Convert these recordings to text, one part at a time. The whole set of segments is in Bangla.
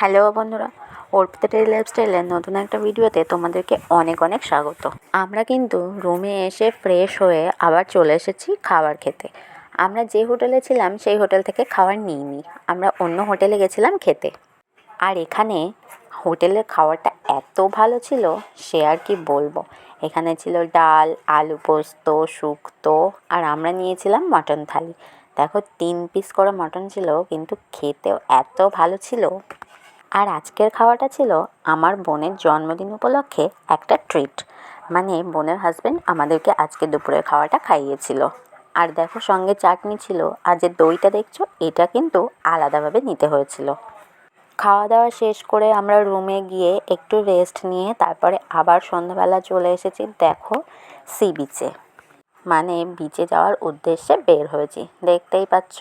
হ্যালো বন্ধুরা, অর্পিতা টেরি লাইফস্টাইলের নতুন একটা ভিডিওতে তোমাদেরকে অনেক অনেক স্বাগত। আমরা কিন্তু রুমে এসে ফ্রেশ হয়ে আবার চলে এসেছি খাবার খেতে। আমরা যে হোটেলে ছিলাম, সেই হোটেল থেকে খাবার নিইনি। আমরা অন্য হোটেলে গেছিলাম খেতে। আর এখানে হোটেলের খাবারটা এত ভালো ছিল, সে আর কি বলব। এখানে ছিল ডাল, আলু পোস্ত, শুক্তো, আর আমরা নিয়েছিলাম মটন থালি। দেখো, তিন পিস করে মটন ছিল, কিন্তু খেতেও এত ভালো ছিল। আর আজকের খাওয়াটা ছিল আমার বোনের জন্মদিন উপলক্ষে একটা ট্রিট মানে বোনের হাজব্যান্ড আমাদেরকে আজকে দুপুরের খাওয়াটা খাইয়েছিল। আর দেখো সঙ্গে চাটনি ছিল আর যে দইটা দেখছ, এটা কিন্তু আলাদাভাবে নিতে হয়েছিল। খাওয়া দাওয়া শেষ করে আমরা রুমে গিয়ে একটু রেস্ট নিয়ে তারপরে আবার সন্ধ্যাবেলা চলে এসেছি দেখো সি বিচে মানে বিচে যাওয়ার উদ্দেশ্যে বের হয়েছি। দেখতেই পাচ্ছ।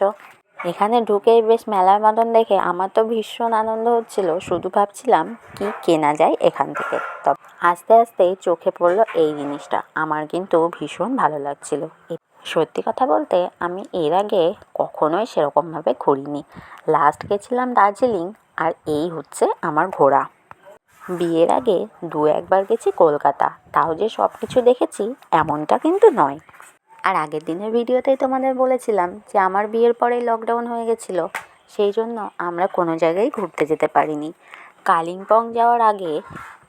এখানে ঢুকেই বেশ মেলার মতন দেখে আমার তো ভীষণ আনন্দ হচ্ছিল। শুধু ভাবছিলাম কি কেনা যায় এখান থেকে। তবে আস্তে আস্তে চোখে পড়ল এই জিনিসটা। আমার কিন্তু ভীষণ ভালো লাগছিল। সত্যি কথা বলতে আমি এর আগে কখনোই সেরকমভাবে ঘুরিনি। লাস্ট গেছিলাম দার্জিলিং আর এই হচ্ছে আমার ঘোরা। বিয়ের আগে দু একবার গেছি কলকাতা। তাও যে সব কিছু দেখেছি এমনটা কিন্তু নয়। আর আগের দিনের ভিডিওতেই তোমাদের বলেছিলাম যে আমার বিয়ের পরেই লকডাউন হয়ে গেছিল, সেই জন্য আমরা কোনো জায়গায় ঘুরতে যেতে পারিনি। কালিম্পং যাওয়ার আগে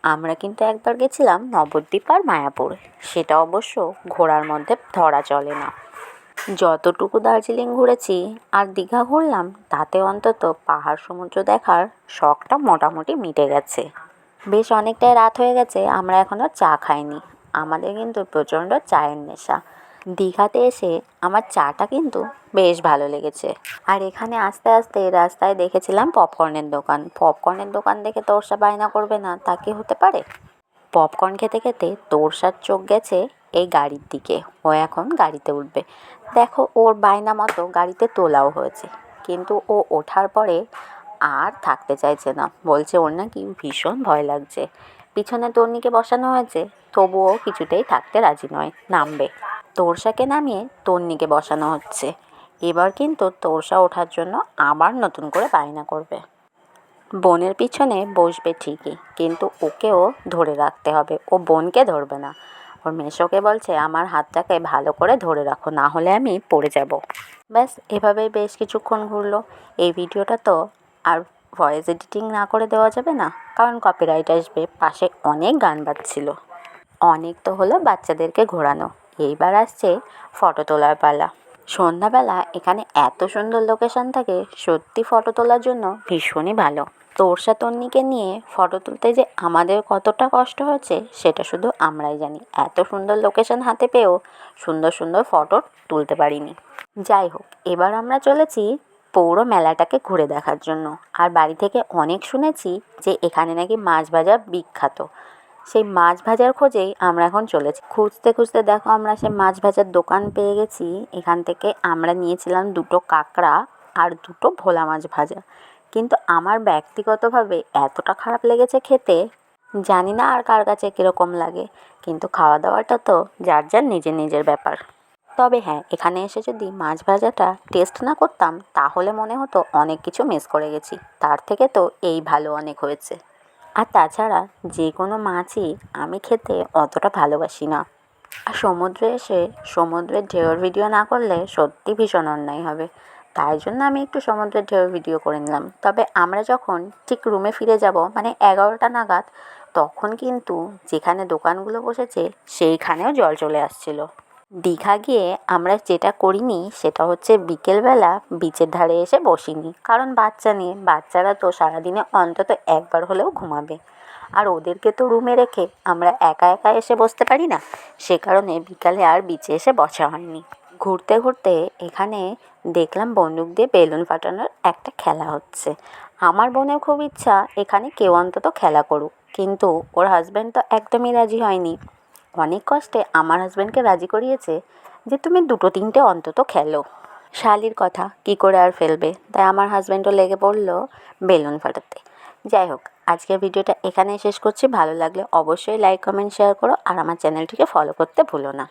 আমরা কিন্তু একবার গেছিলাম নবদ্বীপ আর মায়াপুর। সেটা অবশ্য ঘোরার মধ্যে ধরা চলে না। যতটুকু দার্জিলিং ঘুরেছি আর দীঘা ঘুরলাম, তাতে অন্তত পাহাড় সমুদ্র দেখার শখটা মোটামুটি মিটে গেছে। বেশ অনেকটাই রাত হয়ে গেছে, আমরা এখনও চা খাইনি। আমাদের কিন্তু প্রচণ্ড চায়ের নেশা। দীঘাতে এসে আমার চাটা কিন্তু বেশ ভালো লেগেছে। আর এখানে আস্তে আস্তে রাস্তায় দেখেছিলাম পপকর্নের দোকান। পপকর্নের দোকান দেখে তোরসা বায়না করবে না, তা কি হতে পারে? পপকর্ন খেতে খেতে তোরসার চোখ গেছে এই গাড়ির দিকে। ও এখন গাড়িতে উঠবে। দেখো, ওর বায়না মতো গাড়িতে তোলাও হয়েছে। কিন্তু ও ওঠার পরে আর থাকতে চাইছে না। বলছে ওর নাকি ভীষণ ভয় লাগছে। পিছনে তন্নিকে বসানো হয়েছে, তবুও কিছুতেই থাকতে রাজি নয়, নামবে। তোরসাকে নামিয়ে তন্নিকে বসানো হচ্ছে। এবার কিন্তু তোরসা ওঠার জন্য আবার নতুন করে বায়না করবে। বোনের পিছনে বসবে ঠিকই, কিন্তু ওকেও ধরে রাখতে হবে। ও বোনকে ধরবে না। ওর মেশোকে বলছে, আমার হাতটাকে ভালো করে ধরে রাখো, না হলে আমি পড়ে যাব। ব্যাস, এভাবেই বেশ কিছুক্ষণ ঘুরলো। এই ভিডিওটা তো আর ভয়েস এডিটিং না করে দেওয়া যাবে না, কারণ কপিরাইট আসবে। পাশে অনেক গান বাজছিল। অনেক তো হলো বাচ্চাদেরকে ঘোরানো। এইবার আসছে ফটো তোলার পালা। সন্ধ্যাবেলা এখানে এত সুন্দর লোকেশন থাকে, সত্যি ফটো তোলার জন্য ভীষণই ভালো। তোরসা তন্নিকে নিয়ে ফটো তুলতে যে আমাদের কতটা কষ্ট হচ্ছে, সেটা শুধু আমরাই জানি। এত সুন্দর লোকেশান হাতে পেয়েও সুন্দর সুন্দর ফটো তুলতে পারিনি। যাই হোক, এবার আমরা চলেছি পৌর মেলাটাকে ঘুরে দেখার জন্য। আর বাড়ি থেকে অনেক শুনেছি যে এখানে নাকি মাছ বাজার বিখ্যাত। সেই মাছ ভাজার খোঁজেই আমরা এখন চলেছি। খুঁজতে খুঁজতে দেখো আমরা সেই মাছ ভাজার দোকান পেয়ে গেছি। এখান থেকে আমরা নিয়েছিলাম দুটো কাঁকড়া আর দুটো ভোলা মাছ ভাজা। কিন্তু আমার ব্যক্তিগতভাবে এতটা খারাপ লেগেছে খেতে, জানি না আর কার কাছে কীরকম লাগে। কিন্তু খাওয়া দাওয়াটা তো যার যার নিজের নিজের ব্যাপার। তবে হ্যাঁ এখানে এসে যদি মাছ ভাজাটা টেস্ট না করতাম, তাহলে মনে হতো অনেক কিছু মিস করে গেছি। তার থেকে তো এই ভালো অনেক হয়েছে। আর তাছাড়া যে কোনো মাছই আমি খেতে অতটা ভালোবাসি না। আর সমুদ্রে এসে সমুদ্রের ঢেউয়ের ভিডিও না করলে সত্যি ভীষণ অন্যায় হবে। তাই জন্য আমি একটু সমুদ্রের ঢেউয়ের ভিডিও করে নিলাম। তবে আমরা যখন ঠিক রুমে ফিরে যাব মানে এগারোটা নাগাদ, তখন কিন্তু যেখানে দোকানগুলো বসেছে, সেইখানেও জল চলে আসছিল। দীঘা গিয়ে আমরা যেটা করিনি সেটা হচ্ছে বিকেলবেলা বিচের ধারে এসে বসিনি। কারণ বাচ্চা নিয়ে, বাচ্চারা তো সারাদিনে অন্তত একবার হলেও ঘুমাবে। আর ওদেরকে তো রুমে রেখে আমরা একা একা এসে বসতে পারি না, সে কারণে বিকালে আর বিচে এসে বসা হয়নি। ঘুরতে ঘুরতে এখানে দেখলাম বন্দুক দিয়ে বেলুন ফাটানোর একটা খেলা হচ্ছে। আমার বোনের খুব ইচ্ছা এখানে কেউ অন্তত খেলা করুক, কিন্তু ওর হাজব্যান্ড তো একদমই রাজি হয়নি। অনেক কষ্টে আমার হাজব্যান্ডকে রাজি করিয়েছে যে তুমি দুটো তিনটে অন্তত খেলো। শালির কথা, কি করে আর ফেলবে? তাই আমার হাজব্যান্ডও লেগে পড়ল বেলুন ফাটাতে। যাই হোক, আজকের ভিডিওটা এখানেই শেষ করছি। ভালো লাগলে অবশ্যই লাইক কমেন্ট শেয়ার করো আর আমার চ্যানেলটিকে ফলো করতে ভুলো না।